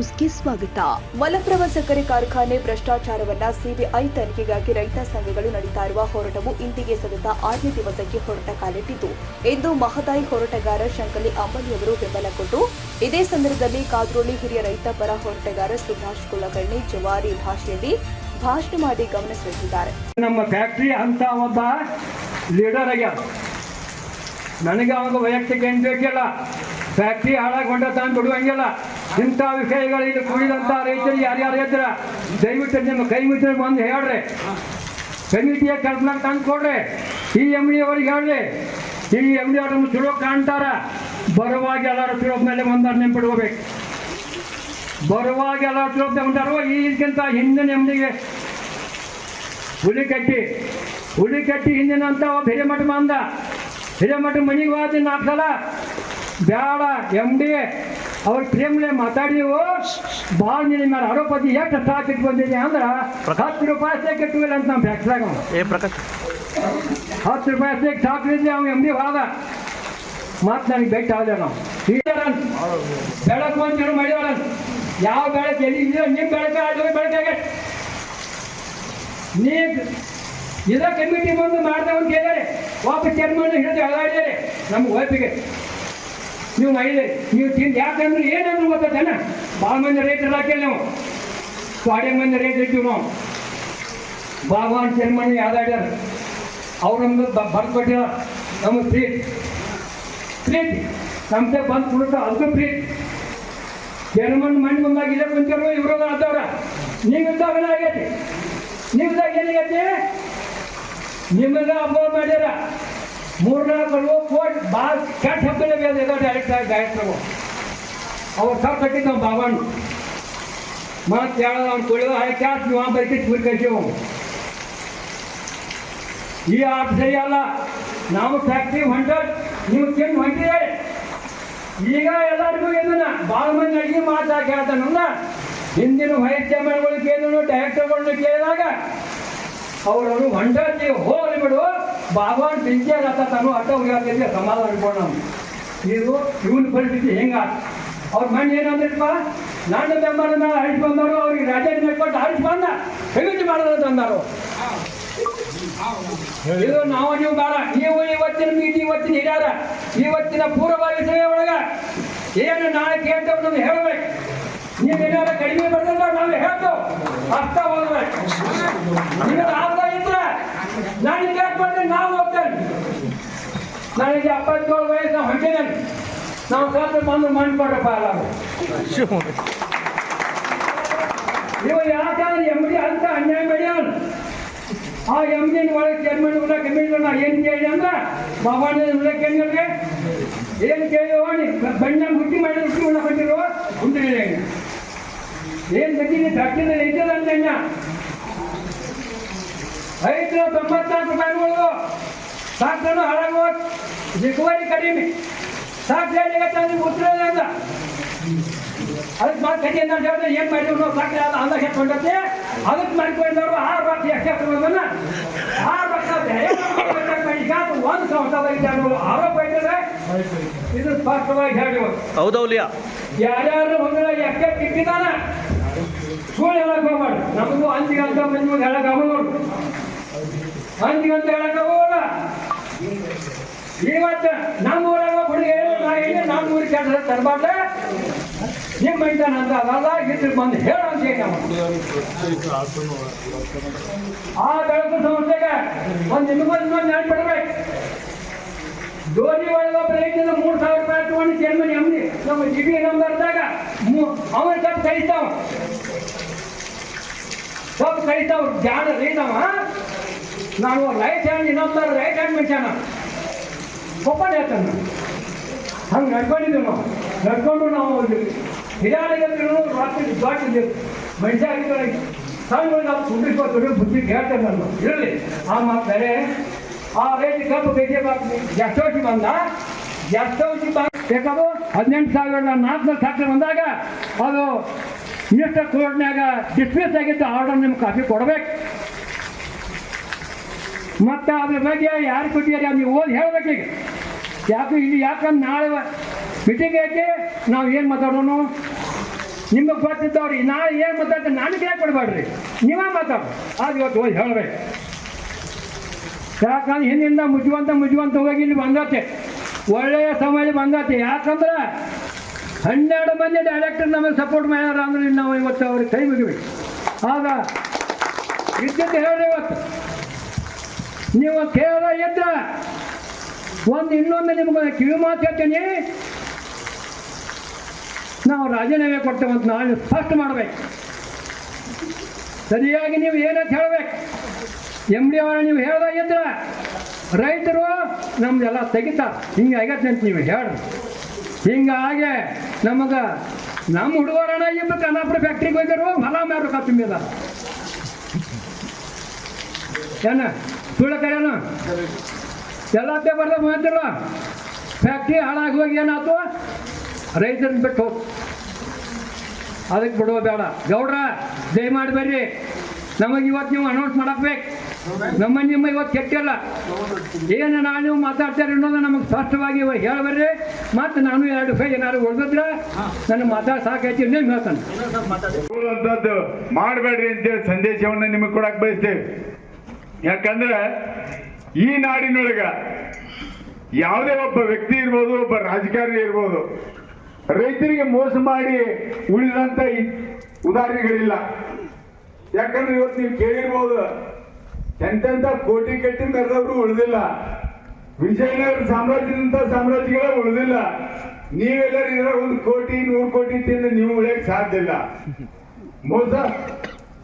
ನ್ಯೂಸ್ಗೆ ಸ್ವಾಗತ. ಮಲಪ್ರಭಾ ಸಕ್ಕರೆ ಕಾರ್ಖಾನೆ ಭ್ರಷ್ಟಾಚಾರವನ್ನ ಸಿಬಿಐ ತನಿಖೆಗಾಗಿ ರೈತ ಸಂಘಗಳು ನಡೆಯುತ್ತಾ ಇರುವ ಹೋರಾಟವು ಇಂದಿಗೆ ಸತತ ಆರನೇ ದಿವಸಕ್ಕೆ ಹೊರಟ ಕಾಲಿಟ್ಟಿದ್ದು ಎಂದು ಮಹದಾಯಿ ಹೋರಾಟಗಾರ ಶಂಕಲಿ ಅಂಬಲಿಯವರು ಬೆಂಬಲ ಕೊಟ್ಟು, ಇದೇ ಸಂದರ್ಭದಲ್ಲಿ ಕಾದ್ರೋಳಿ ಹಿರಿಯ ರೈತ ಪರ ಹೋರಾಟಗಾರ ಸುಭಾಷ್ ಕುಲಕರ್ಣಿ ಜವಾರಿ ಭಾಷೆಯಲ್ಲಿ ಭಾಷಣ ಮಾಡಿ ಗಮನ ಸೆಳೆದಿದ್ದಾರೆ. ನಮ್ಮ ಫ್ಯಾಕ್ಟರಿ ಅಂತ ಒಬ್ಬ ಲೀಡರ್ ನನಗೆ ಅವಾಗ ವೈಯಕ್ತಿಕ ಏನು ಬೇಕಿಲ್ಲ ಫ್ಯಾಕ್ಟ್ರಿ ಹಾಳಾಗೊಂಡ ತಾನು ಬಿಡುವಂಗಿಲ್ಲ. ಇಂಥ ವಿಷಯಗಳಿಂದ ಕೂಡಿದಂತಹ ಕುಡಿದಂಥ ರೈತರು ಯಾರ್ಯಾರು ಇದ್ರ ದಯವಿಟ್ಟು ನಿಮ್ಮ ಕೈ ಮುಚ್ಚಿ ಬಂದು ಹೇಳ್ರಿ. ಕಮಿಟಿಯ ಕೆಲಸ ತಂದು ಕೊಡ್ರಿ. ಈ ಎಂ ಡಿ ಅವ್ರಿಗೆ ಹೇಳ್ರಿ. ಈ ಎಂ ಡಿ ಅವ್ರನ್ನು ಚಲೋ ಕಾಣ್ತಾರ. ಬರುವಾಗ ಎಲ್ಲರೂ ಚಲೋ ಮೇಲೆ ಒಂದಾರು ನೆನ್ಪಿಡ್ಕೋಬೇಕು ಬರುವಾಗ ಎಲ್ಲರೂ ಚಲೋ ತಗೊಂಡಾರೋ ಈಗಿಂತ ಹಿಂದಿನ ಎಂ ಡಿಗೆ ಹುಲಿ ಕಟ್ಟಿ. ಹುಲಿ ಕಟ್ಟಿ ಹಿಂದಿನ ಅಂತ ಒಬ್ಬ ಹಿರೇಮಠ ಬಂದ ಹಿರೇಮಠ ಮನೆಗೆ ಹೋದ ನಾಲ್ಕು ಸಲ. ಬೇಡ ಎಂ ಡಿ ಅವ್ರ ಪ್ರೇಮ್ಲೆ ಮಾತಾಡಿವು ಭಾಳ ನಿನ್ನ ಮೇಲೆ ಆರೋಪತಿ ಎಷ್ಟು ಸ್ಟಾಕ್ ಬಂದಿದೆ ಅಂದ್ರೆ ಹತ್ತು ರೂಪಾಯಿ ಅಷ್ಟೇ ಕೆಟ್ಟಿಲ್ಲ ಅಂತ ನಮ್ಮ ಫ್ಯಾಕ್ಟ್ರಾಗ ಏ ಪ್ರಕಾಶ್. ಹತ್ತು ರೂಪಾಯಿ ಅಷ್ಟೇ ಸ್ಟಾಕ್ ಇದ್ದೆ ಅವ್ನು ಎಂ ಡಿ ಹೋದ ಮತ್ತೆ ನನಗೆ ಭೇಟಿ ಆದ ನಾವು ಬೆಳಕು ಅಂತ ಹೇಳಿ ಮಾಡಿದಾರ ಯಾವ ಬೆಳಕು ಎಲ್ಲಿ ಇದೆಯೋ ನಿಮ್ಮ ಬೆಳಕು ಅದು ಬೆಳಕಾಗೆ. ನೀ ಇದ ಕಮಿಟಿ ಬಂದು ಮಾಡ್ದೆ ಅಂತ ಒಬ್ಬ ವಾಪಸ್ ಚೇರ್ಮನ್ ಹಿಡಿದು ಅಳಾಡಿದರೆ ನಮ್ಗೆ ಒಪ್ಪಿಗೆ. ನೀವು ಮಹಿಳೆ, ನೀವು ತಿಂದು ಯಾಕಂದ್ರೆ ಏನಂದ್ರೆ ಜನ ಭಾಳ ಮಂದಿ ರೈತರು ಹಾಕೇಳಿ ನಾವು. ಸ್ವಾಡೆ ಮಂದಿ ರೈತರು ಇರ್ತೀವಿ ನಾವು. ಭಗವಾನ್ ಚೇರ್ಮನ್ ಯಾವ್ದಾಡ್ಯಾರ ಅವ್ರು ನಮ್ಗೆ ಬರ್ದು ಕೊಟ್ಟಿಲ್ಲ ನಮಗೆ ಪ್ರೀತಿ. ಪ್ರೀತಿ, ನಮ್ದೆ ಬಂದು ಕುಡಿತ ಅದಕ್ಕೂ ಪ್ರೀತಿ. ಚೇರ್ಮನ್ ಮಣ್ಣು ಬಂದಾಗ ಇಲ್ಲೇ ಕುಂತಾರ ಇವ್ರದ ಆದವ್ರ. ನೀವಿದ್ದಾಗ ಆಗೈತಿ. ನೀವಿದ್ದಾಗ ಏನಾಗೈತಿ ನಿಮ್ಮೆಲ್ಲ ಹಬ್ಬ ಮಾಡ್ಯಾರ. ಮೂರ್ನಾಲ್ಕು ಕೋಟ್ ಭಾಳ ಕೆಟ್ಟ ಹಬ್ಬನೇ ಬೇರೆ ಡೈರೆಕ್ಟ್ ಗಾಯಕರು ಅವ್ರು ತಪ್ಪು ಕಟ್ಟಿದ್ದು ನಾವು ಬಾಬಣ್ಣ ಮತ್ತೆ ಹೇಳೋದು ಅವ್ನು ಕುಳಿದು ಹಾಕಿ ನೀವು ಬೈಕಿ ಚೂರಿ ಕಳ್ಸಿವು ಈ ಆಟ ಸರಿ ಅಲ್ಲ ನಾವು ಫ್ಯಾಕ್ಟ್ರಿ ಹೊಂಟದ್ ನೀವು ತಿಂದು ಹೊಂಟಿದೆ ಈಗ ಎಲ್ಲರಿಗೂ ಇದನ್ನ ಭಾಳ ಮಂದಿ ಅಡಿಗೆ ಮಾತಾಡಿ ಹೇಳ್ತಾನಲ್ಲ ಹಿಂದಿನ ವೈದ್ಯಮಗಳು ಕೇಳಿದ್ರು ಡೈರೆಕ್ಟರ್ಗಳನ್ನ ಕೇಳಿದಾಗ ಅವ್ರವರು ಹೊಂಟಲ್ಲಿ ಹೋಗ್ಲಿ ಬಿಡು ಬಾಬಾನ್ ಬೆಂಕಿಯಾಗ ತಾನು ಅಟ್ಟ ಉಳಿಯಾತಿದ್ರೆ ಸಮಾಧಾನ ಇಟ್ಕೊಂಡು ಇದು ಇವನ್ ಪರಿಸ್ಥಿತಿ ಹೆಂಗ ಅವ್ರ ಮಣ್ಣು ಏನಂದ್ರಪ್ಪ? ನನ್ನ ಬೆಂಬಲ ಮೇಲೆ ಅಳಿಸಿ ಬಂದವರು, ಅವ್ರಿಗೆ ರಾಜೀನಾಮೆ ಕೊಟ್ಟು ಅಳಿಸಿ ಬಂದ. ಕಮಿಟಿ ಮಾಡೋದು ಅಂದರು. ಇದು ನಾವು ನೀವು ಬೇಡ. ನೀವು ಇವತ್ತಿನ ಮೀಟಿಂಗ್ ಇವತ್ತಿನ ಹಿರಿಯರ, ಇವತ್ತಿನ ಪೂರ್ವಭಾವಿ ಸಭೆ ಒಳಗ ಏನು ನಾಳೆ ಕೇಳ್ತೇವೆ ನಮ್ಗೆ ಹೇಳ್ಬೇಕು. ನೀವೇನಾರ ಕಡಿಮೆ ಬರ್ತದ ನಾವು ಹೇಳ್ತೇವೆ. ಅರ್ಥ ಹೋಗ್ಬೇಕು. ನಿಮಗೆ ಆದ ಇದ್ರೆ ನಾನು ಯಾಕೆ ಬಂದ್ರೆ ನಾವು ಹೋಗ್ತೇನೆ ನನಗೆ ಅಪ್ಪತ್ತೇಳು ವಯಸ್ಸು ನಾವು ಹೊಂಟಿದ್ದೇನೆ ನಾವು ಸಾತ್ರ ಬಂದು ಮಾಡ್ಕೊಡ್ರಪ್ಪ ಅಲ್ಲ ನೀವು ಯಾಕಂದ್ರೆ ಎಂ ಡಿ ಅಂತ ಅನ್ಯಾಯ ಮಾಡ್ಯಾನ ಆ ಎಂ ಡಿ ಒಳಗೆ ಚೇರ್ಮನ್ ಉಲ್ಲ ಕಮಿಟಿ ನಾ ಏನು ಕೇಳಿ ಅಂದ್ರೆ ಬಾಬಾನ ಉಲ್ಲ ಕೇಳಿದ್ರೆ ಏನು ಕೇಳಿವ ಬಣ್ಣ ಹುಟ್ಟಿ ಮಾಡಿ ಹುಟ್ಟಿ ಉಣ್ಣ ಉಂಟಿಲ್ಲ ಏನು ಬಂದಿದೆ ಫ್ಯಾಕ್ಟ್ರಿ ಐತದ ಅಂತ ಐದು ತೊಂಬತ್ನಾಲ್ಕು ರೂಪಾಯಿಗಳು ಸಾಕ್ತಾನು ಹಾಳಾಗುವ ರಿಕವರಿ ಕಡಿಮೆ ಸಾಕು ಹೇಳಿಗತ್ತೆ ಉತ್ತರ ಅಂತ ಅದಕ್ಕೆ ಮತ್ತೆ ಕಟ್ಟಿ ಅಂತ ಹೇಳಿದ್ರೆ ಏನು ಮಾಡಿದ್ರು ನಾವು ಸಾಕು ಅದು ಅಂದ ಹೆಚ್ಕೊಂಡತ್ತೆ ಅದಕ್ಕೆ ಮಾಡ್ಕೊಂಡವ್ರು ಆರು ಲಕ್ಷ ಎಷ್ಟು ಹಾಕೋದನ್ನ ಆರು ಲಕ್ಷ ಈಗ ಒಂದು ಸಂಸ್ಥೆದಾಗ ಆರೋಪ ಇದ್ದಾರೆ ಇದು ಸ್ಪಷ್ಟವಾಗಿ ಹೇಳಿ ಹೌದೌಲಿಯಾ ಯಾರ್ಯಾರು ಹೊಂದಿರ ಎಕ್ಕೆ ಕಿಟ್ಟಿದಾನ ಸುಳ್ಳು ಹೇಳಕ್ ಹೋಗ್ಬೇಡ ನಮಗೂ ಅಂಜಿಗೆ ಅಂತ ಮಂದಿ ಹೇಳಕ್ ಆಗೋದು ಅಂಜಿಗೆ ಅಂತ ಹೇಳಕ್ ಆಗೋಲ್ಲ ಇವತ್ತು ನಮ್ಮ ಊರಾಗ ಹುಡುಗಿ ನಾ ಹೇಳಿ ನಮ್ಮ ಊರಿಗೆ ಕೆಲಸ ತರಬಾರ್ದ? ನಿಮ್ಮ ಇದ್ದಾನ ಅಂತ ಅದಲ್ಲ ಇದ್ರ ಬಂದು ಹೇಳೋ ಅಂತ ಆ ಬೆಳಕು ಸಂಸ್ಥೆಗೆ ಒಂದು ನಿಮಗೊಂದು ಇನ್ನೊಂದು ನೆನಪಿಡ್ಬೇಕು ಧೋನಿ ಒಳಗೆ ರೈತನ ಮೂರು ಸಾವಿರ ರೂಪಾಯಿ ತಗೊಂಡು ಚೇರ್ಮನ್ ಎಮ್ನಿ ನಮ್ಮ ಜಿಬಿ ನಂಬರ್ದಾಗ ಅವನ ತಪ್ಪು ಕಳಿಸ್ತಾವ. ತಪ್ಪು ಕಳಿಸ್ತಾವ ಜಾಡ ರೈತವ ನಾನು ರೈಟ್ ಹ್ಯಾಂಡ್ ಇನ್ನೊಬ್ಬರ ರೈಟ್ ಹ್ಯಾಂಡ್ ಮನುಷ್ಯನ ಹೇಳ್ತಾನೆ ಹಂಗೆ ನಡ್ಕೊಂಡಿದ್ದೀವಿ ನಾವು. ನಡ್ಕೊಂಡು ನಾವು ಹಿರಿಯಾಳಿಗಂದ್ರೂ ರಾತ್ರಿ ದ್ವಾಟಿದ್ದೆ ಮನುಷ್ಯ ಆಗಿದ್ದಾರೆ. ಸಣ್ಣ ನಾವು ಕುಂಡಿಸ್ಕೊಳ್ತೀವಿ ಬುದ್ಧಿ ಹೇಳ್ತೇನೆ ನಾನು ಇರಲಿ. ಆ ಮಾತು ಬೇರೆ. ಆ ರೈತ ಕಬ್ಬು ಎಷ್ಟೋ ಎಷ್ಟೋಸಿ ಬಂದ? ಎಷ್ಟೋಸಿ ಬೇಕಾದ್ರು ಹದಿನೆಂಟು ಸಾವಿರ ನಾಲ್ಕು ಸಾಕ್ಷಿ ಬಂದಾಗ ಅದು ಮಿನಿಸ್ಟರ್ ಕೋರ್ಟ್ನಾಗ ಡಿಸ್ಮಿಸ್ ಆಗಿದ್ದ ಆರ್ಡರ್ ನಿಮ್ಗೆ ಕಾಪಿ ಕೊಡ್ಬೇಕು. ಮತ್ತೆ ಅದ್ರ ಬಗ್ಗೆ ಯಾರು ಕೊಟ್ಟಿದ್ದಾರೆ ನೀವು ಓದಿ ಈಗ. ಯಾಕೆ ಇಲ್ಲಿ ಯಾಕಂದ್ರೆ ನಾಳೆ ಮೀಟಿಂಗ್ ಐತಿ, ನಾವು ಏನು ಮಾತಾಡೋನು? ನಿಮಗೆ ಗೊತ್ತಿದ್ದವ್ರಿ ನಾಳೆ ಏನು ಮಾತಾಡ್ತೀನಿ ನನಗೆ ಯಾಕೆ ಕೊಡಬೇಡ್ರಿ. ನೀವೇ ಮಾತಾಡು. ಅದು ಇವತ್ತು ಓದಿ ಹೇಳ್ಬೇಕು. ಯಾಕಂದ್ರೆ ಹಿಂದಿಂದ ಮುಜುವಂತ ಮುಜುವಂತ ಹೋಗಿ ಇಲ್ಲಿ ಬಂದತ್ತೆ ಒಳ್ಳೆಯ ಸಮಯ ಬಂದತ್ತೆ ಯಾಕಂದ್ರೆ ಹನ್ನೆರಡು ಮಂದಿ ಡೈರೆಕ್ಟರ್ ನಮಗೆ ಸಪೋರ್ಟ್ ಮಾಡ್ಯಾರ ಅಂದ್ರೆ ನಾವು ಇವತ್ತು ಅವ್ರಿಗೆ ಕೈ ಮುಗಿಬೇಕು. ಆಗ ಇದ್ದಿದ್ದು ಹೇಳ್ರಿ ಇವತ್ತು. ನೀವು ಕೇಳ ಇದ್ರ ಒಂದು ಇನ್ನೊಮ್ಮೆ ನಿಮ್ಗೆ ಕಿವಿ ಮಾತು ಹೇಳ್ತೀನಿ. ನಾವು ರಾಜೀನಾಮೆ ಕೊಡ್ತೇವಂತ ನಾನು ಸ್ಪಷ್ಟ ಮಾಡ್ಬೇಕು. ಸರಿಯಾಗಿ ನೀವು ಏನಂತ ಹೇಳ್ಬೇಕು? ಎಂ ಡಿ ಅವರ ನೀವು ಹೇಳ್ದಾಗಿದ್ರ ರೈತರು ನಮ್ದೆಲ್ಲ ತೆಗಿತಾರ. ಹಿಂಗೆ ಆಗತ್ತೆ ಅಂತ ನೀವು ಹೇಳ್ರಿ. ಹಿಂಗಾಗೆ ನಮಗೆ ನಮ್ಮ ಹುಡುಗರಣ ಇಬ್ಬರು ಕನ್ನಾಪುರ ಫ್ಯಾಕ್ಟ್ರಿಗೆ ಹೋಗಿರು ಹೊಲ ಮಾರು ತುಂಬಿದ ಏನ? ಸುಳ್ಳು ಕರೆಯನು ಎಲ್ಲ ಬಂದಿಲ್ಲ ಫ್ಯಾಕ್ಟ್ರಿ ಹಾಳಾಗಿ ಹೋಗಿ ಏನಾಯ್ತು? ರೈತರನ್ನ ಬಿಟ್ಟು ಹೋಗಿ. ಅದಕ್ಕೆ ಬಿಡುವ ಬೇಡ. ಗೌಡ್ರ, ದಯಮಾಡಿ ಬರ್ರಿ. ನಮಗೆ ಇವತ್ತು ನೀವು ಅನೌನ್ಸ್ ಮಾಡಬೇಕು ನಮ್ಮ ನಿಮ್ಮ ಇವತ್ತು ಕೆಟ್ಟಲ್ಲ. ಏನು ನಾನು ನೀವು ಮಾತಾಡ್ತಾರೆ ಅನ್ನೋದು ನಮಗೆ ಸ್ಪಷ್ಟವಾಗಿ ಹೇಳಬರ್ರಿ. ಮತ್ತು ನಾನು ಎರಡು ಫೈ ಏನಾದ್ರು ಉಳಿದ್ರೆ ನನ್ನ ಮಾತಾಡ್ ಸಾಕೈತಿ ನೀವು ಹೇಳ್ತಾನೆ. ಮಾಡಬೇಡ್ರಿ ಅಂತೇಳಿ ಸಂದೇಶವನ್ನು ನಿಮಗೆ ಕೊಡಕ್ಕೆ ಬಯಸ್ತೇವೆ. ಯಾಕಂದ್ರೆ ಈ ನಾಡಿನೊಳಗ ಯಾವುದೇ ಒಬ್ಬ ವ್ಯಕ್ತಿ ಇರ್ಬೋದು, ಒಬ್ಬ ರಾಜಕಾರಣಿ ಇರ್ಬೋದು, ರೈತರಿಗೆ ಮೋಸ ಮಾಡಿ ಉಳಿದಂತ ಉದಾಹರಣೆಗಳಿಲ್ಲ. ಯಾಕಂದ್ರೆ ಇವತ್ತು ನೀವು ಕೇಳಿರ್ಬೋದು, ಎಂತೆಂತ ಕೋಟಿ ಕಟ್ಟಿ ಮೆರೆದವರು ಉಳಿದಿಲ್ಲ. ವಿಜಯನಗರ ಸಾಮ್ರಾಜ್ಯದಂತ ಸಾಮ್ರಾಜ್ಯಗಳೇ ಉಳಿದಿಲ್ಲ. ನೀವೆಲ್ಲರೂ ಇದ್ರ ಒಂದು ಕೋಟಿ, ನೂರು ಕೋಟಿ ತಿಂದು ನೀವು ಉಳಿಯಕ್ ಸಾಧ್ಯ ಇಲ್ಲ. ಮೋಸ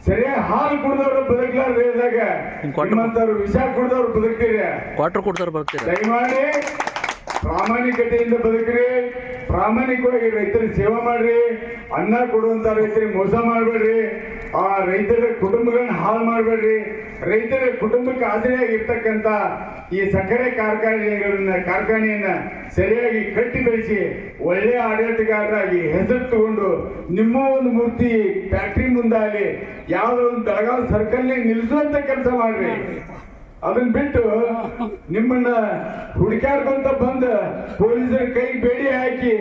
ಸರಿಯಾಗಿ ಹಾಲು ಕುಡಿದವರು ಬದುಕಲಾರ್ದು ಹೇಳಿದಾಗ ನಿಮ್ಮಂತವ್ರು ವಿಷ ಕುಡಿದವರು ಬದುಕ್ತೀರಿ ಕ್ವಾರ್ಟರ್ ಕೊಡ್ತಾರೆ ಬರ್ತೀರಾ ದಯಮಾಡಿ ಪ್ರಾಮಾಣಿಕತೆಯಿಂದ ಬದುಕ್ರಿ. ಪ್ರಾಮಾಣಿಕವಾಗಿ ರೈತರಿಗೆ ಸೇವೆ ಮಾಡ್ರಿ. ಅನ್ನ ಕೊಡುವಂತ ರೈತರಿಗೆ ಮೋಸ ಮಾಡಬೇಡ್ರಿ. ಆ ರೈತರ ಕುಟುಂಬಗಳನ್ನ ಹಾಳು ಮಾಡಬೇಡ್ರಿ. ರೈತರ ಕುಟುಂಬಕ್ಕೆ ಆಸರೆಯಾಗಿರ್ತಕ್ಕಂಥ ಈ ಸಕ್ಕರೆ ಕಾರ್ಖಾನೆಗಳನ್ನ, ಕಾರ್ಖಾನೆಯನ್ನ ಸರಿಯಾಗಿ ಕಟ್ಟಿ ಬೆಳೆಸಿ ಒಳ್ಳೆಯ ಆಡಳಿತಗಾರರಾಗಿ ಹೆಸರು ತಗೊಂಡು ನಿಮ್ಮ ಒಂದು ಮೂರ್ತಿ ಫ್ಯಾಕ್ಟ್ರಿ ಮುಂದಾಗಲಿ, ಯಾವುದೋ ಒಂದು ಬೆಳಗಾವಿ ಸರ್ಕಲ್ ನಿಲ್ಲಿಸುವಂತ ಕೆಲಸ ಮಾಡ್ರಿ. ಅದನ್ನ ಬಿಟ್ಟು ನಿಮ್ಮನ್ನ ಹುಡುಕ್ಯಾಡ್ಕೊಂತ ಬಂದ ಪೊಲೀಸರ ಕೈ ಬೇಡಿ ಹಾಕಿ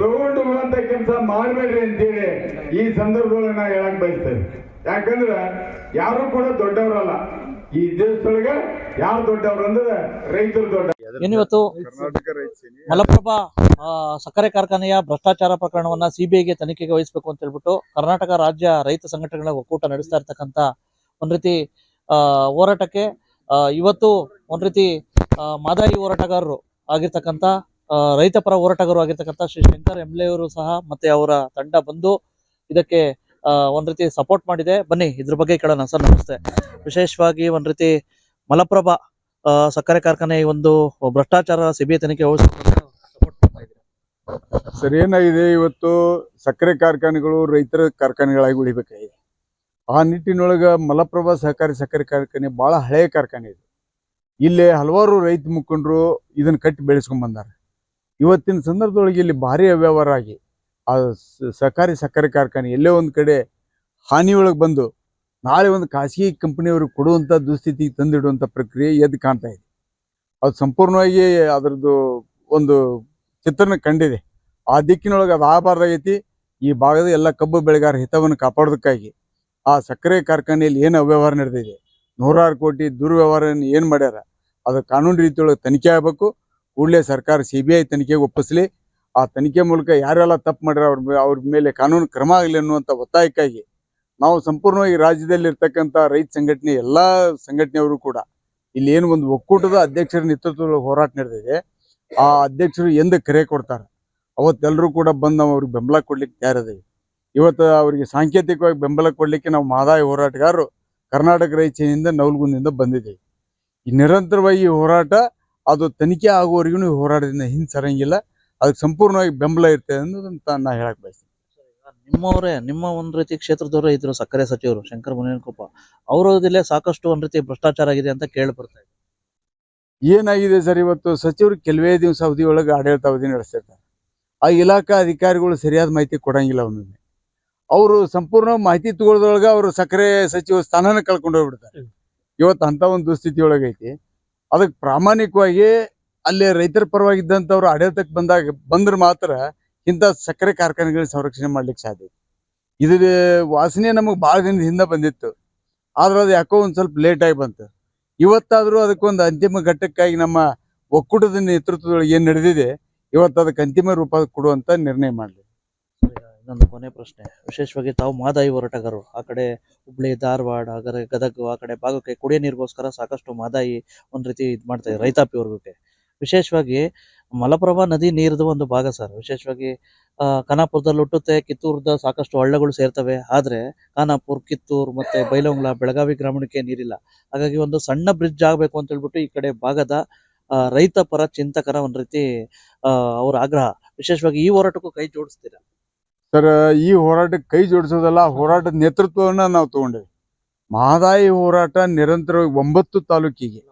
ತಗೊಂಡು ಹೋಗುವಂತ ಕೆಲಸ ಮಾಡಬೇಡ್ರಿ ಅಂತೇಳಿ ಈ ಸಂದರ್ಭಗಳನ್ನ ಹೇಳಕ್ ಬಯಸ್ತೇನೆ. ಯಾಕಂದ್ರ ಯಾರು ಕೂಡ ದೊಡ್ಡವರಲ್ಲ. ಈ ದೇಶದೊಳಗೆ ಯಾರು ದೊಡ್ಡವ್ರು ಅಂದ್ರೆ ರೈತರು ದೊಡ್ಡ ಏನಿವತ್ತು ಮಲಪ್ರಭಾ ಆ, ಸಕ್ಕರೆ ಕಾರ್ಖಾನೆಯ ಭ್ರಷ್ಟಾಚಾರ ಪ್ರಕರಣವನ್ನ ಸಿಬಿಐಗೆ ತನಿಖೆಗೆ ವಹಿಸಬೇಕು ಅಂತ ಹೇಳ್ಬಿಟ್ಟು ಕರ್ನಾಟಕ ರಾಜ್ಯ ರೈತ ಸಂಘಟನೆಗಳ ಒಕ್ಕೂಟ ನಡೆಸ್ತಾ ಇರ್ತಕ್ಕಂತ ಒಂದ್ ರೀತಿ ಆ, ಹೋರಾಟಕ್ಕೆ ಆ, ಇವತ್ತು ಒಂದ್ ರೀತಿ ಮಾದಾಯಿ ಹೋರಾಟಗಾರರು ಆಗಿರ್ತಕ್ಕಂತ ಆ, ರೈತ ಪರ ಹೋರಾಟಗಾರರು ಆಗಿರ್ತಕ್ಕಂತ ಶ್ರೀ ಶಂಕರ್ ಎಂಬ್ಲೆ ಅವರು ಸಹ ಮತ್ತೆ ಅವರ ತಂಡ ಬಂದು ಇದಕ್ಕೆ ಒಂದ್ ರೀತಿ ಸಪೋರ್ಟ್ ಮಾಡಿದೆ. ಬನ್ನಿ, ಇದ್ರ ಬಗ್ಗೆ ಕೇಳೋಣ ಸರ್, ನಮಸ್ತೆ. ವಿಶೇಷವಾಗಿ ಒಂದ್ ರೀತಿ ಮಲಪ್ರಭಾ ಸಕ್ಕರೆ ಕಾರ್ಖಾನೆ ಒಂದು ಭ್ರಷ್ಟಾಚಾರ ಸಿಬಿಐ ತನಿಖೆ ಸರ್, ಏನಾಗಿದೆ? ಇವತ್ತು ಸಕ್ಕರೆ ಕಾರ್ಖಾನೆಗಳು ರೈತರ ಕಾರ್ಖಾನೆಗಳಾಗಿ ಉಳಿಬೇಕಾಗಿದೆ. ಆ ನಿಟ್ಟಿನೊಳಗ ಮಲಪ್ರಭಾ ಸಹಕಾರಿ ಸಕ್ಕರೆ ಕಾರ್ಖಾನೆ ಬಹಳ ಹಳೆಯ ಕಾರ್ಖಾನೆ ಇದು. ಇಲ್ಲಿ ಹಲವಾರು ರೈತ ಮುಖಂಡರು ಇದನ್ನ ಕಟ್ಟಿ ಬೆಳೆಸ್ಕೊಂಡ್ ಬಂದಾರ. ಇವತ್ತಿನ ಸಂದರ್ಭದೊಳಗೆ ಇಲ್ಲಿ ಭಾರಿ ಅವ್ಯವಹಾರ ಆಗಿ ಆ ಸಹಕಾರಿ ಸಕ್ಕರೆ ಕಾರ್ಖಾನೆ ಎಲ್ಲೇ ಒಂದು ಕಡೆ ಹಾನಿಯೊಳಗೆ ಬಂದು ನಾಳೆ ಒಂದು ಖಾಸಗಿ ಕಂಪನಿಯವ್ರಿಗೆ ಕೊಡುವಂಥ ದುಸ್ಥಿತಿಗೆ ತಂದಿಡುವಂಥ ಪ್ರಕ್ರಿಯೆ ಎದ್ದು ಕಾಣ್ತಾ ಇದೆ. ಅದು ಸಂಪೂರ್ಣವಾಗಿ ಅದರದ್ದು ಒಂದು ಚಿತ್ರಣ ಕಂಡಿದೆ. ಆ ದಿಕ್ಕಿನೊಳಗೆ ಅದು ಆಗಬಾರ್ದಾಗೈತಿ. ಈ ಭಾಗದ ಎಲ್ಲ ಕಬ್ಬು ಬೆಳೆಗಾರ ಹಿತವನ್ನು ಕಾಪಾಡೋದಕ್ಕಾಗಿ ಆ ಸಕ್ಕರೆ ಕಾರ್ಖಾನೆಯಲ್ಲಿ ಏನು ಅವ್ಯವಹಾರ ನಡೆದಿದೆ? ನೂರಾರು ಕೋಟಿ ದುರ್ವ್ಯವಹಾರ ಏನು ಮಾಡ್ಯಾರ? ಅದು ಕಾನೂನು ರೀತಿಯೊಳಗೆ ತನಿಖೆ ಆಗಬೇಕು. ಕೂಡಲೇ ಸರ್ಕಾರ ಸಿ ಬಿ ಐ ತನಿಖೆಗೆ ಒಪ್ಪಿಸಲಿ. ಆ ತನಿಖೆ ಮೂಲಕ ಯಾರೆಲ್ಲ ತಪ್ಪು ಮಾಡ್ಯಾರ ಅವ್ರ ಅವ್ರ ಮೇಲೆ ಕಾನೂನು ಕ್ರಮ ಆಗಲಿ ಅನ್ನುವಂಥ ಒತ್ತಾಯಕ್ಕಾಗಿ ನಾವು ಸಂಪೂರ್ಣವಾಗಿ ರಾಜ್ಯದಲ್ಲಿ ಇರ್ತಕ್ಕಂಥ ರೈತ ಸಂಘಟನೆ, ಎಲ್ಲ ಸಂಘಟನೆಯವರು ಕೂಡ ಇಲ್ಲಿ ಏನು ಒಂದು ಒಕ್ಕೂಟದ ಅಧ್ಯಕ್ಷರ ನೇತೃತ್ವದಲ್ಲಿ ಹೋರಾಟ ನಡೆದಿದೆ. ಆ ಅಧ್ಯಕ್ಷರು ಎಂದು ಕರೆ ಕೊಡ್ತಾರೆ. ಅವತ್ತೆಲ್ಲರೂ ಕೂಡ ಬಂದು ನಾವು ಅವ್ರಿಗೆ ಬೆಂಬಲ ಕೊಡ್ಲಿಕ್ಕೆ ತಯಾರಿದ್ದೀವಿ ಇವತ್ತು ಅವರಿಗೆ ಸಾಂಕೇತಿಕವಾಗಿ ಬೆಂಬಲ ಕೊಡ್ಲಿಕ್ಕೆ ನಾವು ಮಾದಾಯ ಹೋರಾಟಗಾರರು ಕರ್ನಾಟಕ ರೈತನಿಂದ ನವಲ್ಗುಂದಿಂದ ಬಂದಿದ್ದೀವಿ. ಈ ನಿರಂತರವಾಗಿ ಹೋರಾಟ, ಅದು ತನಿಖೆ ಆಗುವವರೆಗೂ ಹೋರಾಟದಿಂದ ಹಿಂದೆ ಸರಂಗಿಲ್ಲ ಅದಕ್ಕೆ ಸಂಪೂರ್ಣವಾಗಿ ಬೆಂಬಲ ಇರ್ತದೆ ಅನ್ನೋದಂತ ನಾ ಹೇಳಕ್ ಬಯಸ್ತೀನಿ. ನಿಮ್ಮವರೇ ನಿಮ್ಮ ಒಂದು ರೀತಿ ಕ್ಷೇತ್ರದವರೇ ಇದ್ರು ಸಕ್ಕರೆ ಸಚಿವರು ಶಂಕರ್ ಮುನೇನಕೊಪ್ಪ ಅವರದಲ್ಲೇ ಸಾಕಷ್ಟು ಒಂದ್ ರೀತಿ ಭ್ರಷ್ಟಾಚಾರ ಆಗಿದೆ ಅಂತ ಕೇಳಿ ಬರ್ತಾ ಇದೆ. ಏನಾಗಿದೆ ಸರ್ ಇವತ್ತು? ಸಚಿವರು ಕೆಲವೇ ದಿವಸ ಅವಧಿ ಒಳಗೆ ಆಡಳಿತ ಅವಧಿ ನಡೆಸ್ತಿರ್ತಾರೆ. ಆ ಇಲಾಖಾ ಅಧಿಕಾರಿಗಳು ಸರಿಯಾದ ಮಾಹಿತಿ ಕೊಡಂಗಿಲ್ಲ ಒಮ್ಮೊಮ್ಮೆ ಅವರು ಸಂಪೂರ್ಣ ಮಾಹಿತಿ ತಗೊಳ್ಳೋದ್ರೊಳಗೆ ಅವರು ಸಕ್ಕರೆ ಸಚಿವ ಸ್ಥಾನನ ಕಳ್ಕೊಂಡು ಹೋಗ್ಬಿಡ್ತಾರೆ. ಇವತ್ತು ಅಂತ ಒಂದು ದುಸ್ಥಿತಿ ಒಳಗೈತಿ ಅದಕ್ಕೆ ಪ್ರಾಮಾಣಿಕವಾಗಿ ಅಲ್ಲಿ ರೈತರ ಪರವಾಗಿದ್ದಂಥವ್ರು ಆಡಳಿತಕ್ಕೆ ಬಂದಾಗ ಬಂದ್ರೆ ಮಾತ್ರ ಇಂಥ ಸಕ್ಕರೆ ಕಾರ್ಖಾನೆಗಳ ಸಂರಕ್ಷಣೆ ಮಾಡ್ಲಿಕ್ಕೆ ಸಾಧ್ಯ ಇದು ವಾಸನೆ ನಮಗೆ ಭಾಳ ದಿನದ ಹಿಂದೆ ಬಂದಿತ್ತು. ಆದ್ರೆ ಅದು ಯಾಕೋ ಒಂದು ಸ್ವಲ್ಪ ಲೇಟಾಗಿ ಬಂತು. ಇವತ್ತಾದರೂ ಅದಕ್ಕೊಂದು ಅಂತಿಮ ಘಟ್ಟಕ್ಕಾಗಿ ನಮ್ಮ ಒಕ್ಕೂಟದ ನೇತೃತ್ವದೊಳಗೆ ಏನು ನಡೆದಿದೆ, ಇವತ್ತು ಅದಕ್ಕೆ ಅಂತಿಮ ರೂಪ ಕೊಡುವಂತ ನಿರ್ಣಯ ಮಾಡಲಿ. ಇನ್ನೊಂದು ಕೊನೆ ಪ್ರಶ್ನೆ. ವಿಶೇಷವಾಗಿ ತಾವು ಮಾದಾಯಿ ಹೋರಾಟಗಾರರು. ಆ ಕಡೆ ಹುಬ್ಳಿ, ಧಾರವಾಡ ಹಾಗಾದ್ರೆ ಗದಗ, ಆ ಕಡೆ ಭಾಗಕ್ಕೆ ಕುಡಿಯೋ ನೀರಿಗೋಸ್ಕರ ಸಾಕಷ್ಟು ಮಾದಾಯಿ ಒಂದ್ ರೀತಿ ಇದ್ ಮಾಡ್ತಾ ಇದೆ ರೈತಾಪಿ ವರ್ಗಕ್ಕೆ. ವಿಶೇಷವಾಗಿ ಮಲಪ್ರಭಾ ನದಿ ನೀರದ ಒಂದು ಭಾಗ ಸರ್. ವಿಶೇಷವಾಗಿ ಖಾನಾಪುರದಲ್ಲಿ ಹುಟ್ಟುತ್ತೆ, ಕಿತ್ತೂರದ ಸಾಕಷ್ಟು ಹಳ್ಳಗಳು ಸೇರ್ತವೆ. ಆದ್ರೆ ಖಾನಾಪುರ್, ಕಿತ್ತೂರ್ ಮತ್ತೆ ಬೈಲಂಗ್ಲ ಬೆಳಗಾವಿ ಗ್ರಾಮೀಣಕ್ಕೆ ನೀರಿಲ್ಲ. ಹಾಗಾಗಿ ಒಂದು ಸಣ್ಣ ಬ್ರಿಡ್ಜ್ ಆಗ್ಬೇಕು ಅಂತ ಹೇಳ್ಬಿಟ್ಟು ಈ ಕಡೆ ಭಾಗದ ರೈತ ಪರ ಚಿಂತಕರ ಒಂದ್ ರೀತಿ ಅವ್ರ ಆಗ್ರಹ. ವಿಶೇಷವಾಗಿ ಈ ಹೋರಾಟಕ್ಕೂ ಕೈ ಜೋಡಿಸ್ತೀರಾ? ಸರ್, ಈ ಹೋರಾಟಕ್ಕೆ ಕೈ ಜೋಡಿಸೋದಲ್ಲ, ಹೋರಾಟದ ನೇತೃತ್ವವನ್ನ ನಾವು ತಗೊಂಡೇವೆ. ಮಹದಾಯಿ ಹೋರಾಟ ನಿರಂತರವಾಗಿ ಒಂಬತ್ತು ತಾಲೂಕಿಗೆ.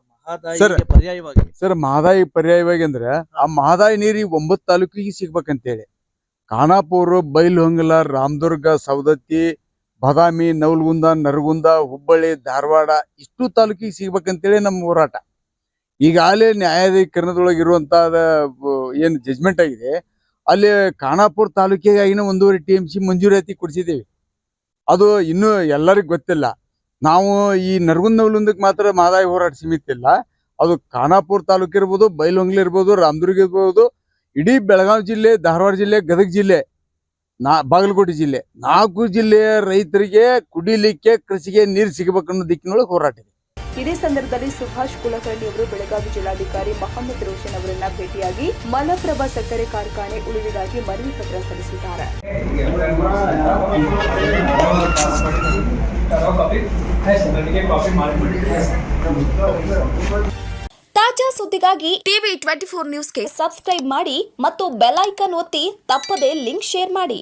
ಪರ್ಯಾಯವಾಗಿ. ಸರ್ ಮಹದಾಯಿ ಪರ್ಯಾಯವಾಗಿ ಅಂದ್ರೆ ಆ ಮಹದಾಯಿ ನೀರಿ ಒಂಬತ್ತು ತಾಲೂಕಿಗೆ ಸಿಗ್ಬೇಕಂತೇಳಿ. ಖಾನಾಪುರ ಬೈಲಹೊಂಗಲ ರಾಮದುರ್ಗ ಸವದತ್ತಿ ಬಾದಾಮಿ ನವಲಗುಂದ ನರಗುಂದ ಹುಬ್ಬಳ್ಳಿ ಧಾರವಾಡ ಇಷ್ಟು ತಾಲೂಕಿಗೆ ಸಿಗ್ಬೇಕಂತೇಳಿ ನಮ್ಮ ಹೋರಾಟ. ಈಗಾಗಲೇ ನ್ಯಾಯಾಧೀಕರಣದೊಳಗೆ ಇರುವಂತಹ ಏನು ಜಜ್ಮೆಂಟ್ ಆಗಿದೆ. ಅಲ್ಲಿ ಖಾನಾಪುರ ತಾಲೂಕಿಗೆ ಆಗಿನ ಒಂದೂವರೆ ಟಿ ಎಂ ಸಿ ಮಂಜೂರಾತಿ ಕೊಡಿಸಿದ್ದೀವಿ. ಅದು ಇನ್ನೂ ಎಲ್ಲರಿಗೂ ಗೊತ್ತಿಲ್ಲ. ನಾವು ಈ ನರಗುಂದವಲುಂದಕ್ಕೆ ಮಾತ್ರ ಮಾದಾಯಿ ಹೋರಾಟ ಸೀಮಿತ ಇಲ್ಲ. ಅದು ಖಾನಾಪುರ ತಾಲೂಕು ಇರ್ಬೋದು, ಬೈಲೊಂಗ್ಲಿ ಇರ್ಬೋದು, ರಾಮದುರ್ಗ ಇರ್ಬೋದು, ಇಡೀ ಬೆಳಗಾವಿ ಜಿಲ್ಲೆ, ಧಾರವಾಡ ಜಿಲ್ಲೆ, ಗದಗ ಜಿಲ್ಲೆ, ನಾ, ಬಾಗಲಕೋಟೆ ಜಿಲ್ಲೆ ನಾಲ್ಕು ಜಿಲ್ಲೆಯ ರೈತರಿಗೆ ಕುಡಿಲಿಕ್ಕೆ, ಕೃಷಿಗೆ ನೀರು ಸಿಗಬೇಕನ್ನೋ ದಿಕ್ಕಿನೊಳಗೆ ಹೋರಾಟ ಇದೇ ಸಂದರ್ಭದಲ್ಲಿ ಸುಭಾಷ್ ಕುಲಕರ್ಣಿ ಅವರು ಬೆಳಗಾವಿ ಜಿಲ್ಲಾಧಿಕಾರಿ ಮಹಮ್ಮದ್ ರೋಷನ್ ಅವರನ್ನ ಭೇಟಿಯಾಗಿ ಮಲಪ್ರಭಾ ಸಕ್ಕರೆ ಕಾರ್ಖಾನೆ ಉಳಿವಿಗಾಗಿ ಮನವಿ ಪತ್ರ ಸಲ್ಲಿಸಿದ್ದಾರೆ. ತಾಜಾ ಸುದ್ದಿಗಾಗಿ ಟಿವಿ ಟ್ವೆಂಟಿ ಫೋರ್ ನ್ಯೂಸ್ಗೆ ಸಬ್ಸ್ಕ್ರೈಬ್ ಮಾಡಿ ಮತ್ತು ಬೆಲ್ ಐಕನ್ ಒತ್ತಿ ತಪ್ಪದೇ ಲಿಂಕ್ ಶೇರ್ ಮಾಡಿ.